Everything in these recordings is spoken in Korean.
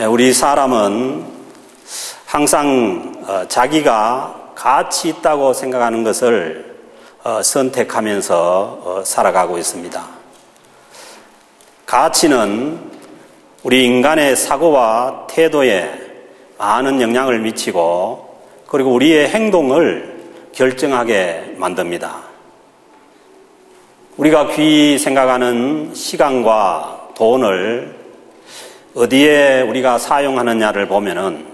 예, 우리 사람은 항상 어, 자기가 가치 있다고 생각하는 것을 어, 선택하면서 어, 살아가고 있습니다. 가치는 우리 인간의 사고와 태도에 많은 영향을 미치고 그리고 우리의 행동을 결정하게 만듭니다. 우리가 귀히 생각하는 시간과 돈을 어디에 우리가 사용하느냐를 보면은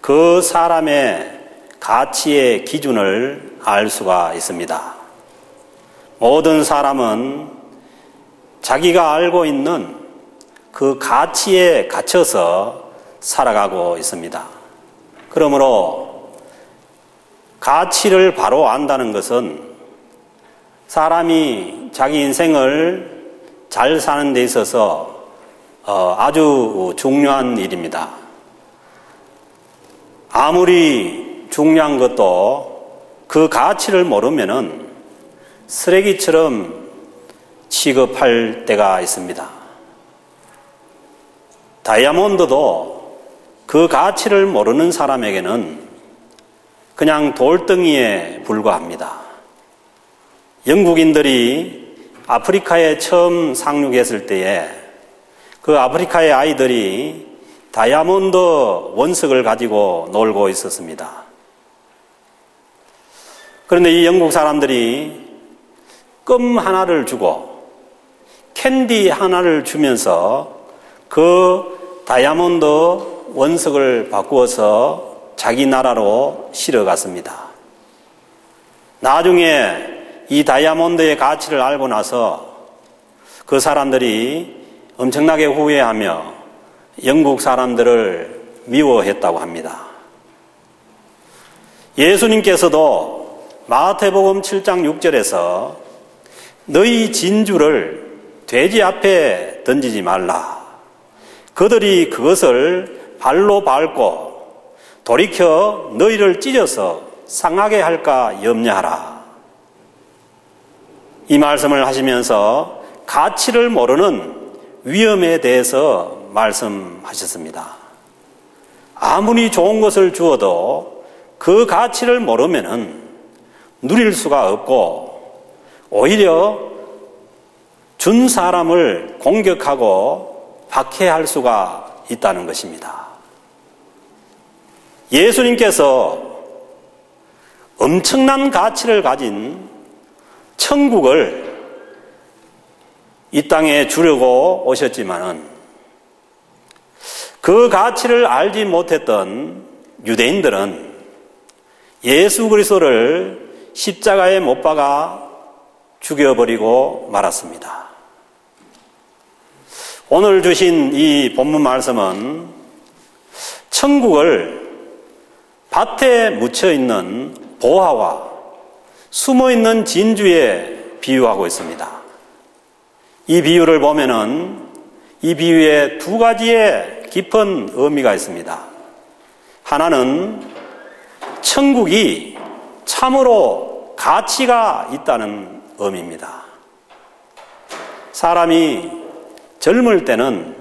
그 사람의 가치의 기준을 알 수가 있습니다. 모든 사람은 자기가 알고 있는 그 가치에 갇혀서 살아가고 있습니다. 그러므로 가치를 바로 안다는 것은 사람이 자기 인생을 잘 사는 데 있어서 어, 아주 중요한 일입니다. 아무리 중요한 것도 그 가치를 모르면은 쓰레기처럼 취급할 때가 있습니다. 다이아몬드도 그 가치를 모르는 사람에게는 그냥 돌덩이에 불과합니다. 영국인들이 아프리카에 처음 상륙했을 때에 그 아프리카의 아이들이 다이아몬드 원석을 가지고 놀고 있었습니다. 그런데 이 영국 사람들이 껌 하나를 주고 캔디 하나를 주면서 그 다이아몬드 원석을 바꾸어서 자기 나라로 실어갔습니다. 나중에 이 다이아몬드의 가치를 알고 나서 그 사람들이 엄청나게 후회하며 영국 사람들을 미워했다고 합니다. 예수님께서도 마태복음 7장 6절에서 너희 진주를 돼지 앞에 던지지 말라. 그들이 그것을 발로 밟고 돌이켜 너희를 찢어서 상하게 할까 염려하라. 이 말씀을 하시면서 가치를 모르는 위험에 대해서 말씀하셨습니다. 아무리 좋은 것을 주어도 그 가치를 모르면 누릴 수가 없고 오히려 준 사람을 공격하고 박해할 수가 있다는 것입니다. 예수님께서 엄청난 가치를 가진 천국을 이 땅에 주려고 오셨지만은 그 가치를 알지 못했던 유대인들은 예수 그리스도를 십자가에 못 박아 죽여버리고 말았습니다. 오늘 주신 이 본문 말씀은 천국을 밭에 묻혀 있는 보화와 숨어 있는 진주에 비유하고 있습니다. 이 비유를 보면은 이 비유에 두 가지의 깊은 의미가 있습니다. 하나는 천국이 참으로 가치가 있다는 의미입니다. 사람이 젊을 때는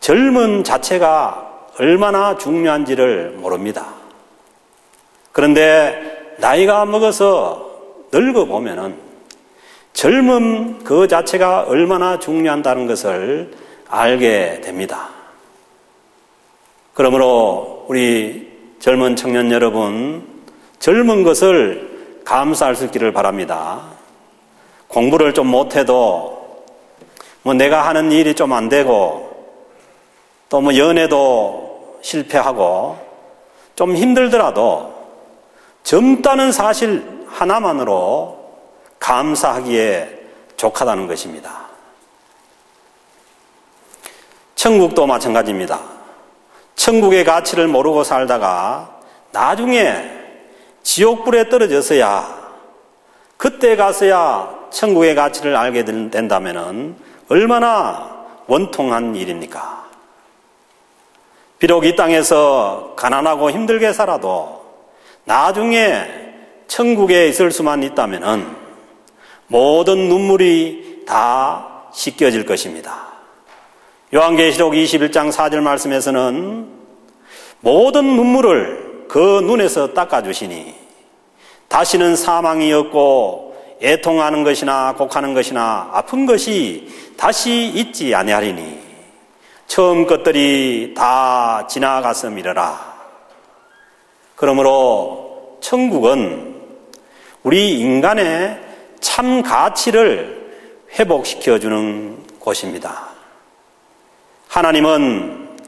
젊은 자체가 얼마나 중요한지를 모릅니다. 그런데 나이가 먹어서 늙어 보면은 젊음 그 자체가 얼마나 중요한다는 것을 알게 됩니다. 그러므로 우리 젊은 청년 여러분, 젊은 것을 감사할 수 있기를 바랍니다. 공부를 좀 못해도 뭐 내가 하는 일이 좀 안 되고 또 뭐 연애도 실패하고 좀 힘들더라도 젊다는 사실 하나만으로 감사하기에 족하다는 것입니다. 천국도 마찬가지입니다. 천국의 가치를 모르고 살다가 나중에 지옥불에 떨어져서야 그때 가서야 천국의 가치를 알게 된다면 얼마나 원통한 일입니까? 비록 이 땅에서 가난하고 힘들게 살아도 나중에 천국에 있을 수만 있다면 모든 눈물이 다 씻겨질 것입니다. 요한계시록 21장 4절 말씀에서는 모든 눈물을 그 눈에서 닦아주시니 다시는 사망이 없고 애통하는 것이나 곡하는 것이나 아픈 것이 다시 있지 아니하리니 처음 것들이 다 지나갔음이러라. 그러므로 천국은 우리 인간의 참 가치를 회복시켜주는 곳입니다. 하나님은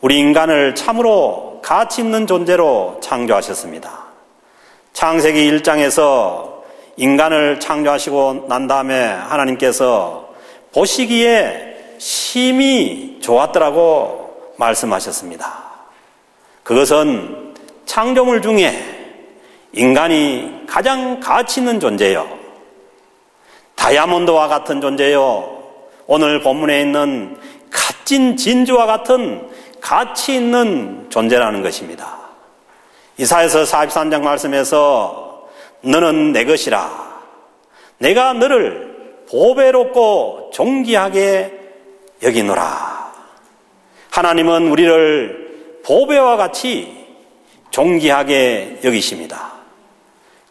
우리 인간을 참으로 가치 있는 존재로 창조하셨습니다. 창세기 1장에서 인간을 창조하시고 난 다음에 하나님께서 보시기에 심히 좋았더라고 말씀하셨습니다. 그것은 창조물 중에 인간이 가장 가치 있는 존재요. 다이아몬드와 같은 존재요. 오늘 본문에 있는 값진 진주와 같은 가치 있는 존재라는 것입니다. 이사에서 43장 말씀에서 너는 내 것이라. 내가 너를 보배롭고 존귀하게 여기노라. 하나님은 우리를 보배와 같이 존귀하게 여기십니다.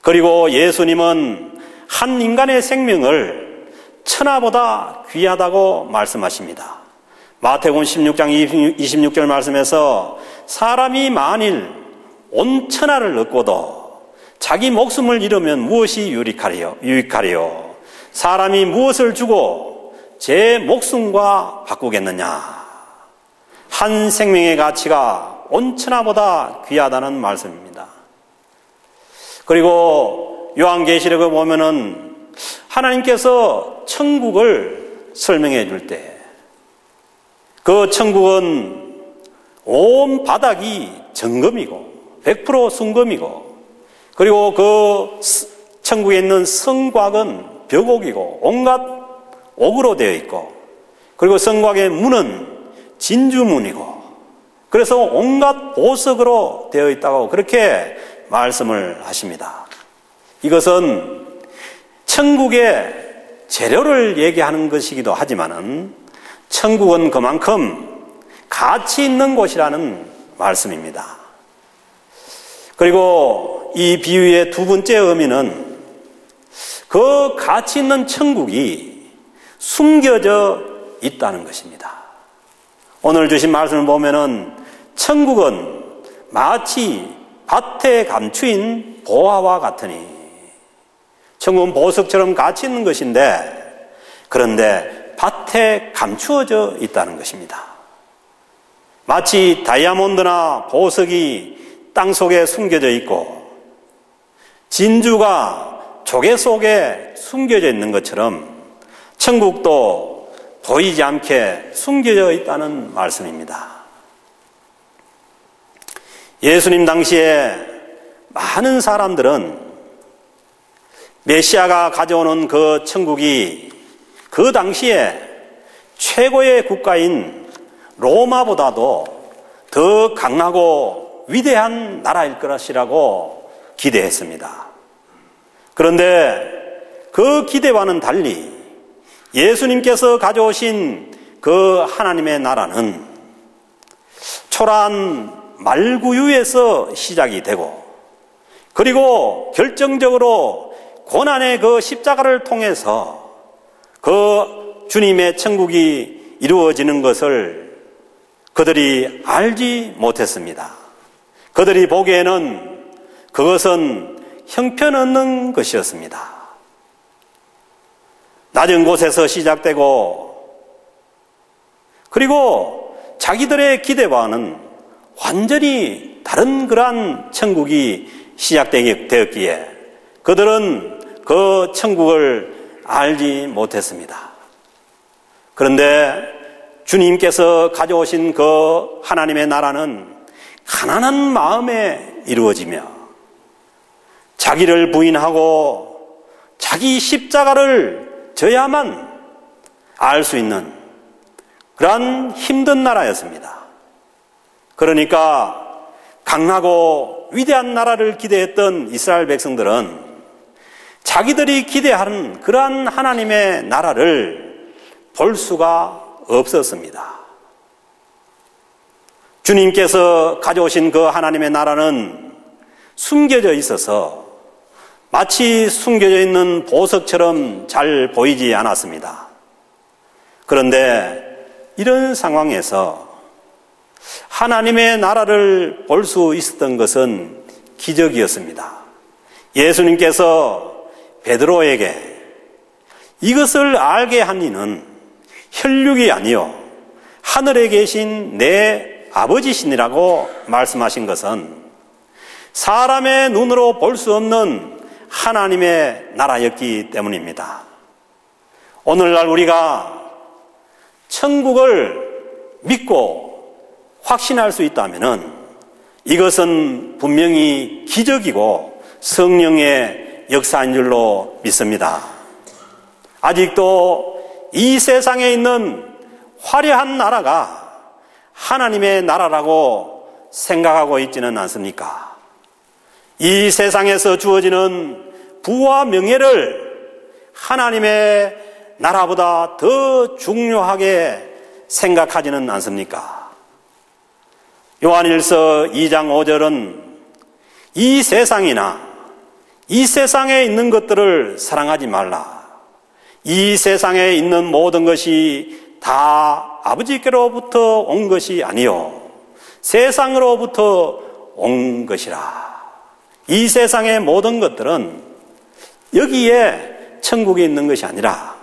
그리고 예수님은 한 인간의 생명을 천하보다 귀하다고 말씀하십니다. 마태복음 16장 26절 말씀에서 사람이 만일 온 천하를 얻고도 자기 목숨을 잃으면 무엇이 유익하리요? 유익하리요? 사람이 무엇을 주고 제 목숨과 바꾸겠느냐? 한 생명의 가치가 온 천하보다 귀하다는 말씀입니다. 그리고 요한계시록에 보면은 하나님께서 천국을 설명해 줄 때 그 천국은 온 바닥이 정금이고 100% 순금이고 그리고 그 천국에 있는 성곽은 벽옥이고 온갖 옥으로 되어 있고 그리고 성곽의 문은 진주문이고 그래서 온갖 보석으로 되어 있다고 그렇게 말씀을 하십니다. 이것은 천국의 재료를 얘기하는 것이기도 하지만은 천국은 그만큼 가치 있는 곳이라는 말씀입니다. 그리고 이 비유의 두 번째 의미는 그 가치 있는 천국이 숨겨져 있다는 것입니다. 오늘 주신 말씀을 보면은 천국은 마치 밭에 감추인 보화와 같으니 천국은 보석처럼 가치 있는 것인데 그런데 밭에 감추어져 있다는 것입니다. 마치 다이아몬드나 보석이 땅 속에 숨겨져 있고 진주가 조개 속에 숨겨져 있는 것처럼 천국도 보이지 않게 숨겨져 있다는 말씀입니다. 예수님 당시에 많은 사람들은 메시아가 가져오는 그 천국이 그 당시에 최고의 국가인 로마보다도 더 강하고 위대한 나라일 것이라고 기대했습니다. 그런데 그 기대와는 달리 예수님께서 가져오신 그 하나님의 나라는 초라한 말구유에서 시작이 되고 그리고 결정적으로 고난의 그 십자가를 통해서 그 주님의 천국이 이루어지는 것을 그들이 알지 못했습니다. 그들이 보기에는 그것은 형편없는 것이었습니다. 낮은 곳에서 시작되고 그리고 자기들의 기대와는 완전히 다른 그러한 천국이 시작되었기에 그들은 그 천국을 알지 못했습니다. 그런데 주님께서 가져오신 그 하나님의 나라는 가난한 마음에 이루어지며 자기를 부인하고 자기 십자가를 져야만 알 수 있는 그러한 힘든 나라였습니다. 그러니까 강하고 위대한 나라를 기대했던 이스라엘 백성들은 자기들이 기대하는 그러한 하나님의 나라를 볼 수가 없었습니다. 주님께서 가져오신 그 하나님의 나라는 숨겨져 있어서 마치 숨겨져 있는 보석처럼 잘 보이지 않았습니다. 그런데 이런 상황에서 하나님의 나라를 볼 수 있었던 것은 기적이었습니다. 예수님께서 베드로에게 이것을 알게 한 이는 혈육이 아니요 하늘에 계신 내 아버지신이라고 말씀하신 것은 사람의 눈으로 볼 수 없는 하나님의 나라였기 때문입니다. 오늘날 우리가 천국을 믿고 확신할 수 있다면 이것은 분명히 기적이고 성령의 역사인 줄로 믿습니다. 아직도 이 세상에 있는 화려한 나라가 하나님의 나라라고 생각하고 있지는 않습니까? 이 세상에서 주어지는 부와 명예를 하나님의 나라보다 더 중요하게 생각하지는 않습니까? 요한일서 2장 5절은 이 세상이나 이 세상에 있는 것들을 사랑하지 말라. 이 세상에 있는 모든 것이 다 아버지께로부터 온 것이 아니요. 세상으로부터 온 것이라. 이 세상의 모든 것들은 여기에 천국에 있는 것이 아니라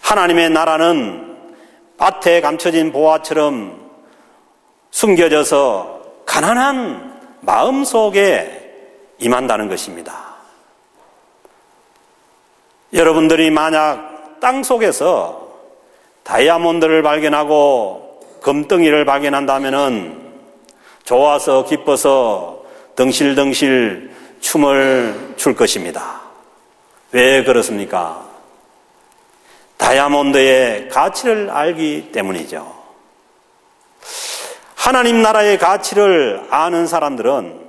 하나님의 나라는 밭에 감춰진 보화처럼 숨겨져서 가난한 마음 속에 임한다는 것입니다. 여러분들이 만약 땅 속에서 다이아몬드를 발견하고 금덩이를 발견한다면 좋아서 기뻐서 덩실덩실 춤을 출 것입니다. 왜 그렇습니까? 다이아몬드의 가치를 알기 때문이죠. 하나님 나라의 가치를 아는 사람들은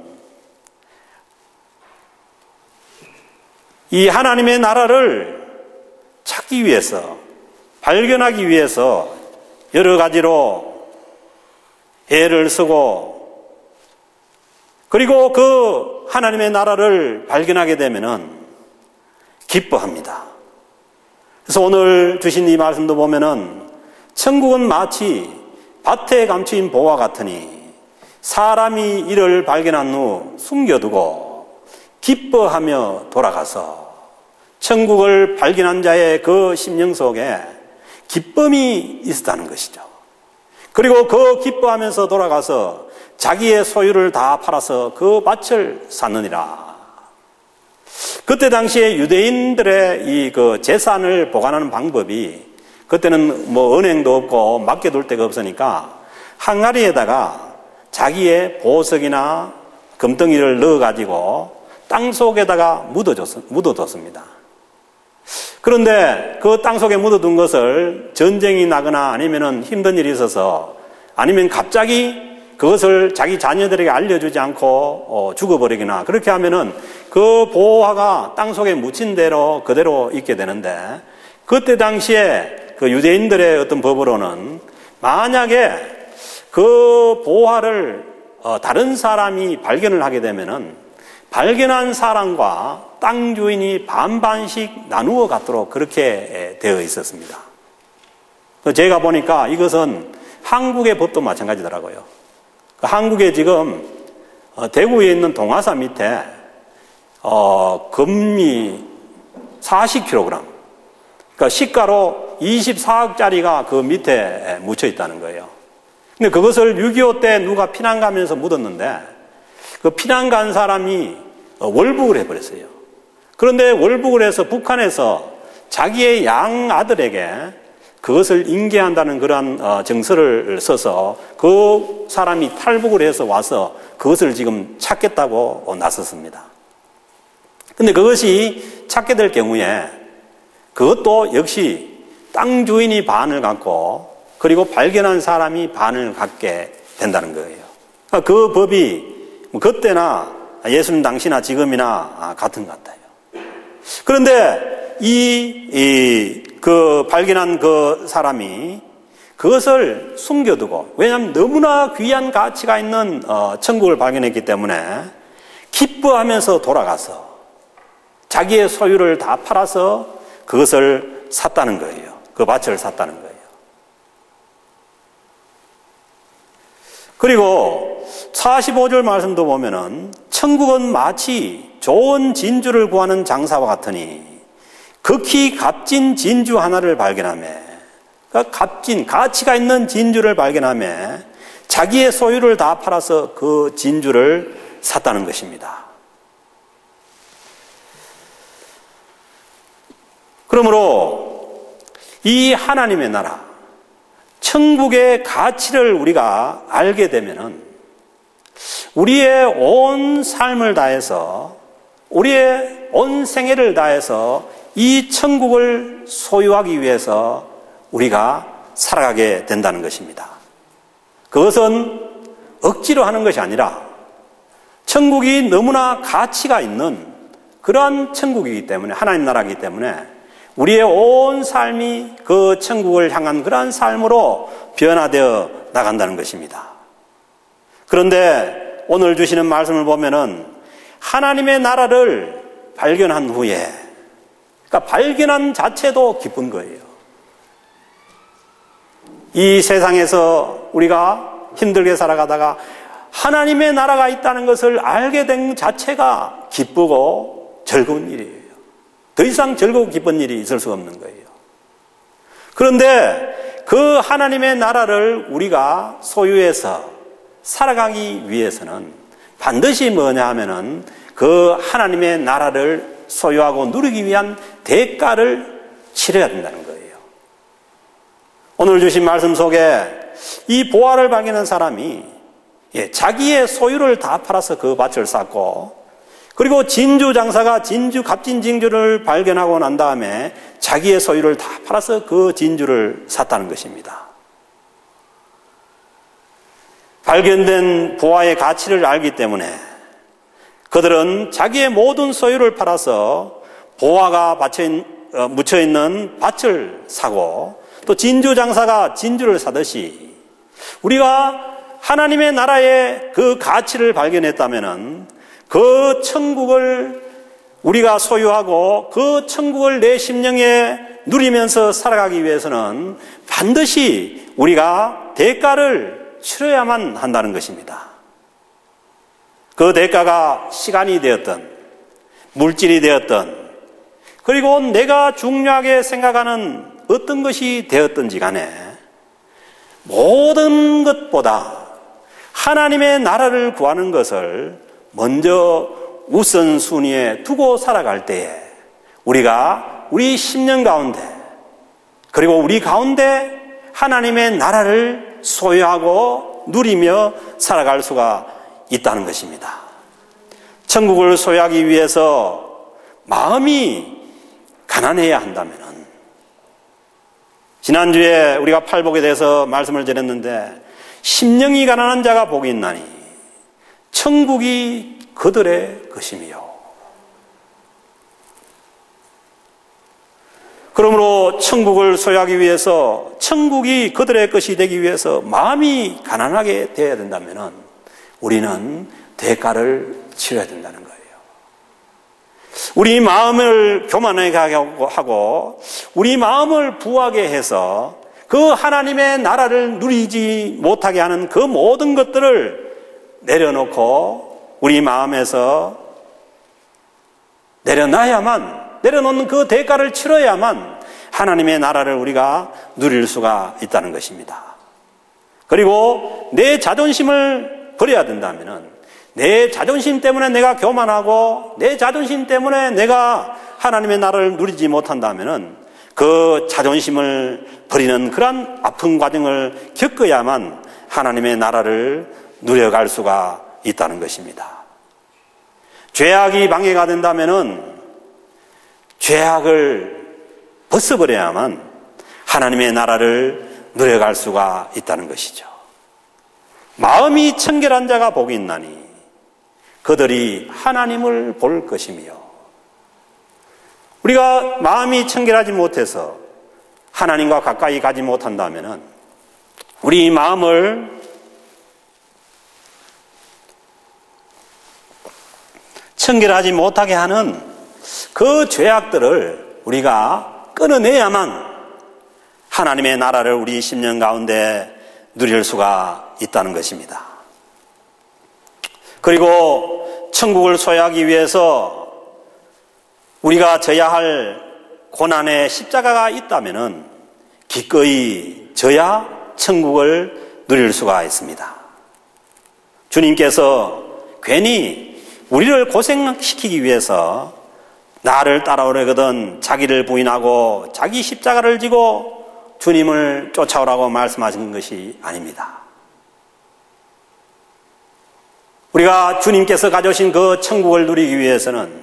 이 하나님의 나라를 찾기 위해서, 발견하기 위해서 여러 가지로 애를 쓰고, 그리고 그 하나님의 나라를 발견하게 되면은 기뻐합니다. 그래서 오늘 주신 이 말씀도 보면은 천국은 마치 밭에 감추인 보화 같으니 사람이 이를 발견한 후 숨겨두고 기뻐하며 돌아가서 천국을 발견한 자의 그 심령 속에 기쁨이 있었다는 것이죠. 그리고 그 기뻐하면서 돌아가서 자기의 소유를 다 팔아서 그 밭을 샀느니라. 그때 당시에 유대인들의 이 그 재산을 보관하는 방법이 그때는 뭐 은행도 없고 맡겨둘 데가 없으니까 항아리에다가 자기의 보석이나 금덩이를 넣어가지고 땅 속에다가 묻어뒀습니다. 그런데 그 땅 속에 묻어둔 것을 전쟁이 나거나 아니면 힘든 일이 있어서 아니면 갑자기 그것을 자기 자녀들에게 알려주지 않고 어, 죽어버리거나 그렇게 하면은 그 보화가 땅 속에 묻힌 대로 그대로 있게 되는데 그때 당시에 그 유대인들의 어떤 법으로는 만약에 그 보화를 어, 다른 사람이 발견을 하게 되면은 발견한 사람과 땅 주인이 반반씩 나누어 갖도록 그렇게 되어 있었습니다. 제가 보니까 이것은 한국의 법도 마찬가지더라고요. 그 한국에 지금 어, 대구에 있는 동화사 밑에 어, 금이 40kg, 그러니까 시가로 24억짜리가 그 밑에 묻혀 있다는 거예요. 근데 그것을 6.25 때 누가 피난 가면서 묻었는데 그 피난 간 사람이 월북을 해버렸어요. 그런데 월북을 해서 북한에서 자기의 양 아들에게 그것을 인계한다는 그러한 어, 정서를 써서 그 사람이 탈북을 해서 와서 그것을 지금 찾겠다고 나섰습니다. 근데 그것이 찾게 될 경우에 그것도 역시 땅 주인이 반을 갖고 그리고 발견한 사람이 반을 갖게 된다는 거예요. 그 법이 그때나 예수님 당시나 지금이나 같은 것 같아요. 그런데 이, 이, 그 발견한 그 사람이 그것을 숨겨두고 왜냐하면 너무나 귀한 가치가 있는 어, 천국을 발견했기 때문에 기뻐하면서 돌아가서 자기의 소유를 다 팔아서 그것을 샀다는 거예요. 그 밭을 샀다는 거예요. 그리고 45절 말씀도 보면은 천국은 마치 좋은 진주를 구하는 장사와 같으니 극히 값진 진주 하나를 발견하며 그러니까 값진 가치가 있는 진주를 발견하며 자기의 소유를 다 팔아서 그 진주를 샀다는 것입니다. 그러므로 이 하나님의 나라, 천국의 가치를 우리가 알게 되면은 우리의 온 삶을 다해서 우리의 온 생애를 다해서 이 천국을 소유하기 위해서 우리가 살아가게 된다는 것입니다. 그것은 억지로 하는 것이 아니라 천국이 너무나 가치가 있는 그러한 천국이기 때문에 하나님 나라이기 때문에 우리의 온 삶이 그 천국을 향한 그러한 삶으로 변화되어 나간다는 것입니다. 그런데 오늘 주시는 말씀을 보면은 하나님의 나라를 발견한 후에 그러니까 발견한 자체도 기쁜 거예요. 이 세상에서 우리가 힘들게 살아가다가 하나님의 나라가 있다는 것을 알게 된 자체가 기쁘고 즐거운 일이에요. 더 이상 즐겁고 기쁜 일이 있을 수 없는 거예요. 그런데 그 하나님의 나라를 우리가 소유해서 살아가기 위해서는 반드시 뭐냐 하면은 그 하나님의 나라를 소유하고 누리기 위한 대가를 치러야 된다는 거예요. 오늘 주신 말씀 속에 이 보화를 발견한 사람이 예, 자기의 소유를 다 팔아서 그 밭을 쌓고 그리고 진주 장사가 진주 값진 진주를 발견하고 난 다음에 자기의 소유를 다 팔아서 그 진주를 샀다는 것입니다. 발견된 보화의 가치를 알기 때문에 그들은 자기의 모든 소유를 팔아서 보화가 어, 묻혀 있는 밭을 사고 또 진주 장사가 진주를 사듯이 우리가 하나님의 나라의 그 가치를 발견했다면은 그 천국을 우리가 소유하고 그 천국을 내 심령에 누리면서 살아가기 위해서는 반드시 우리가 대가를 치러야만 한다는 것입니다. 그 대가가 시간이 되었던, 물질이 되었던, 그리고 내가 중요하게 생각하는 어떤 것이 되었던지 간에 모든 것보다 하나님의 나라를 구하는 것을 먼저 우선순위에 두고 살아갈 때에 우리가 우리 10년 가운데 그리고 우리 가운데 하나님의 나라를 소유하고 누리며 살아갈 수가 있다는 것입니다. 천국을 소유하기 위해서 마음이 가난해야 한다면 지난주에 우리가 팔복에 대해서 말씀을 드렸는데 심령이 가난한 자가 복이 있나니 천국이 그들의 것이며 그러므로 천국을 소유하기 위해서 천국이 그들의 것이 되기 위해서 마음이 가난하게 되어야 된다면 우리는 대가를 치러야 된다는 거예요. 우리 마음을 교만하게 하고 우리 마음을 부하게 해서 그 하나님의 나라를 누리지 못하게 하는 그 모든 것들을 내려놓고 우리 마음에서 내려놔야만 내려놓는 그 대가를 치러야만 하나님의 나라를 우리가 누릴 수가 있다는 것입니다. 그리고 내 자존심을 버려야 된다면 내 자존심 때문에 내가 교만하고 내 자존심 때문에 내가 하나님의 나라를 누리지 못한다면 그 자존심을 버리는 그러한 아픈 과정을 겪어야만 하나님의 나라를 누려갈 수가 있다는 것입니다. 죄악이 방해가 된다면 죄악을 벗어버려야만 하나님의 나라를 누려갈 수가 있다는 것이죠. 마음이 청결한 자가 복이 있나니 그들이 하나님을 볼 것이며 우리가 마음이 청결하지 못해서 하나님과 가까이 가지 못한다면 우리 마음을 청결하지 못하게 하는 그 죄악들을 우리가 끊어내야만 하나님의 나라를 우리 심령 가운데 누릴 수가 있다는 것입니다. 그리고 천국을 소유하기 위해서 우리가 져야 할 고난의 십자가가 있다면 기꺼이 져야 천국을 누릴 수가 있습니다. 주님께서 괜히 우리를 고생시키기 위해서 나를 따라오려거든 자기를 부인하고 자기 십자가를 지고 주님을 쫓아오라고 말씀하신 것이 아닙니다. 우리가 주님께서 가져오신 그 천국을 누리기 위해서는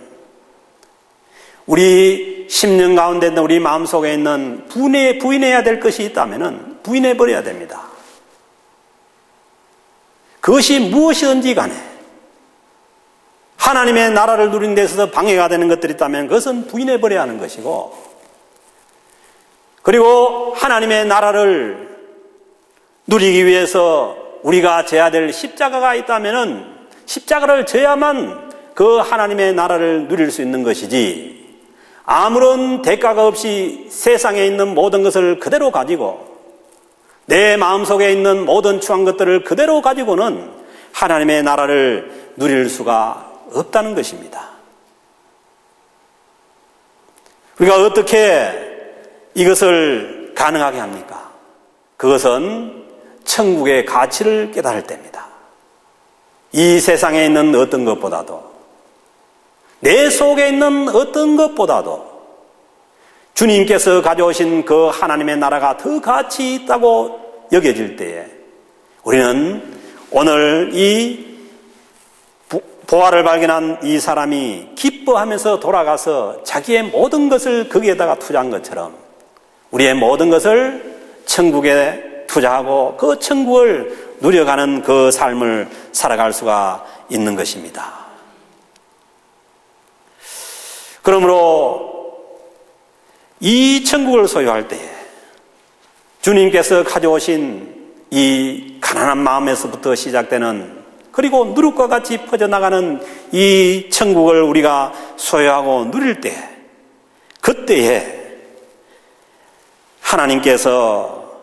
우리 심령 가운데 있는 우리 마음속에 있는 부인해, 부인해야 될 것이 있다면 부인해 버려야 됩니다. 그것이 무엇이든지 간에 하나님의 나라를 누리는 데 있어서 방해가 되는 것들이 있다면 그것은 부인해 버려야 하는 것이고 그리고 하나님의 나라를 누리기 위해서 우리가 져야 될 십자가가 있다면 십자가를 져야만 그 하나님의 나라를 누릴 수 있는 것이지 아무런 대가가 없이 세상에 있는 모든 것을 그대로 가지고 내 마음속에 있는 모든 추한 것들을 그대로 가지고는 하나님의 나라를 누릴 수가 없다는 것입니다. 우리가 어떻게 이것을 가능하게 합니까? 그것은 천국의 가치를 깨달을 때입니다. 이 세상에 있는 어떤 것보다도 내 속에 있는 어떤 것보다도 주님께서 가져오신 그 하나님의 나라가 더 가치 있다고 여겨질 때에 우리는 오늘 이 보화를 발견한 이 사람이 기뻐하면서 돌아가서 자기의 모든 것을 거기에다가 투자한 것처럼 우리의 모든 것을 천국에 투자하고 그 천국을 누려가는 그 삶을 살아갈 수가 있는 것입니다. 그러므로 이 천국을 소유할 때에 주님께서 가져오신 이 가난한 마음에서부터 시작되는 그리고 누룩과 같이 퍼져나가는 이 천국을 우리가 소유하고 누릴 때, 그때에 하나님께서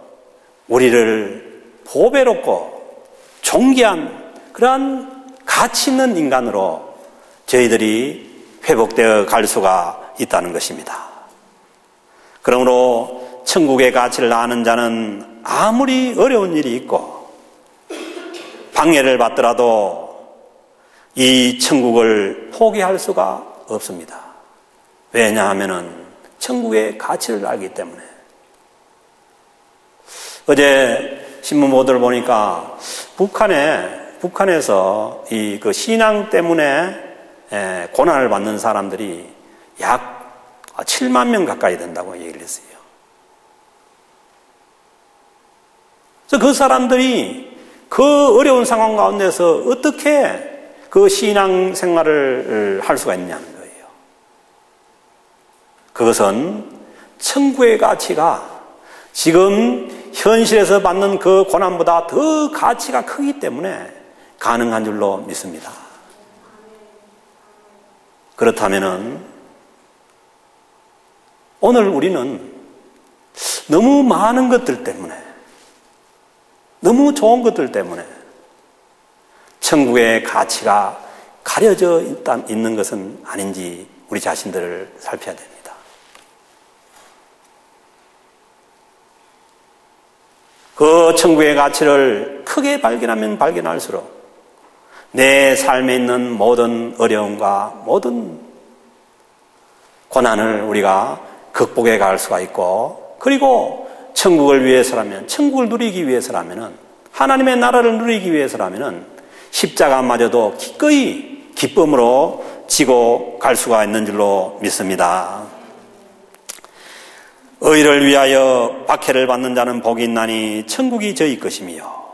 우리를 보배롭고 존귀한 그러한 가치 있는 인간으로 저희들이 회복되어 갈 수가 있다는 것입니다. 그러므로 천국의 가치를 아는 자는 아무리 어려운 일이 있고 방해를 받더라도 이 천국을 포기할 수가 없습니다. 왜냐하면 천국의 가치를 알기 때문에. 어제 신문 보도를 보니까 북한에, 북한에서 이 그 신앙 때문에 고난을 받는 사람들이 약 7만 명 가까이 된다고 얘기를 했어요. 그래서 그 사람들이 그 어려운 상황 가운데서 어떻게 그 신앙 생활을 할 수가 있냐는 거예요. 그것은 천국의 가치가 지금 현실에서 받는 그 고난보다 더 가치가 크기 때문에 가능한 줄로 믿습니다. 그렇다면은 오늘 우리는 너무 많은 것들 때문에 너무 좋은 것들 때문에 천국의 가치가 가려져 있는 것은 아닌지 우리 자신들을 살펴야 됩니다. 그 천국의 가치를 크게 발견하면 발견할수록 내 삶에 있는 모든 어려움과 모든 고난을 우리가 극복해 갈 수가 있고 그리고 천국을 위해서라면, 천국을 누리기 위해서라면, 하나님의 나라를 누리기 위해서라면, 십자가마저도 기꺼이 기쁨으로 지고 갈 수가 있는 줄로 믿습니다. 의를 위하여 박해를 받는 자는 복이 있나니 천국이 저희 것이며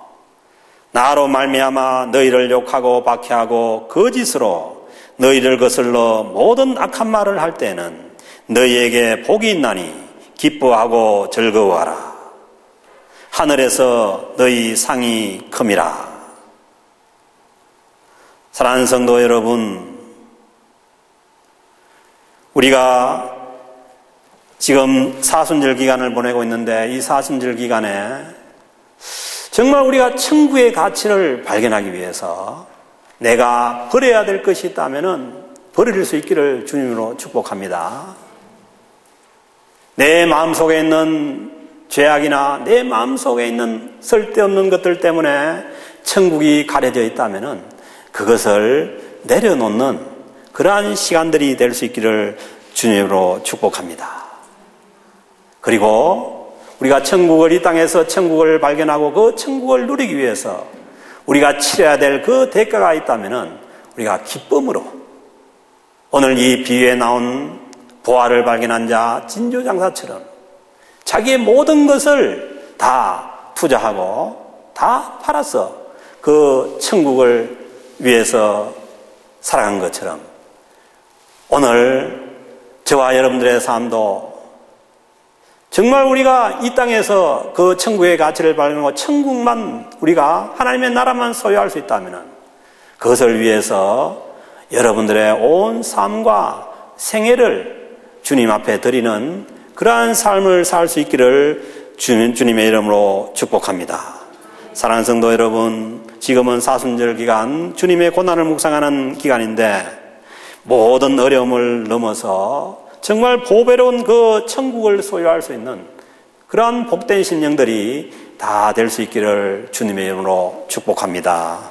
나로 말미암아 너희를 욕하고 박해하고 거짓으로 너희를 거슬러 모든 악한 말을 할 때는 너희에게 복이 있나니 기뻐하고 즐거워하라. 하늘에서 너희 상이 큼이라. 사랑하는 성도 여러분, 우리가 지금 사순절 기간을 보내고 있는데 이 사순절 기간에 정말 우리가 천국의 가치를 발견하기 위해서 내가 버려야 될 것이 있다면 버릴 수 있기를 주님으로 축복합니다. 내 마음속에 있는 죄악이나 내 마음속에 있는 쓸데없는 것들 때문에 천국이 가려져 있다면 그것을 내려놓는 그러한 시간들이 될 수 있기를 주님으로 축복합니다. 그리고 우리가 천국을 이 땅에서 천국을 발견하고 그 천국을 누리기 위해서 우리가 치러야 될 그 대가가 있다면 우리가 기쁨으로 오늘 이 비유에 나온 보화를 발견한 자 진조장사처럼 자기의 모든 것을 다 투자하고 다 팔아서 그 천국을 위해서 살아간 것처럼 오늘 저와 여러분들의 삶도 정말 우리가 이 땅에서 그 천국의 가치를 발견하고 천국만 우리가 하나님의 나라만 소유할 수 있다면 그것을 위해서 여러분들의 온 삶과 생애를 주님 앞에 드리는 그러한 삶을 살 수 있기를 주님, 주님의 이름으로 축복합니다. 사랑하는 성도 여러분, 지금은 사순절 기간, 주님의 고난을 묵상하는 기간인데 모든 어려움을 넘어서 정말 보배로운 그 천국을 소유할 수 있는 그러한 복된 신령들이 다 될 수 있기를 주님의 이름으로 축복합니다.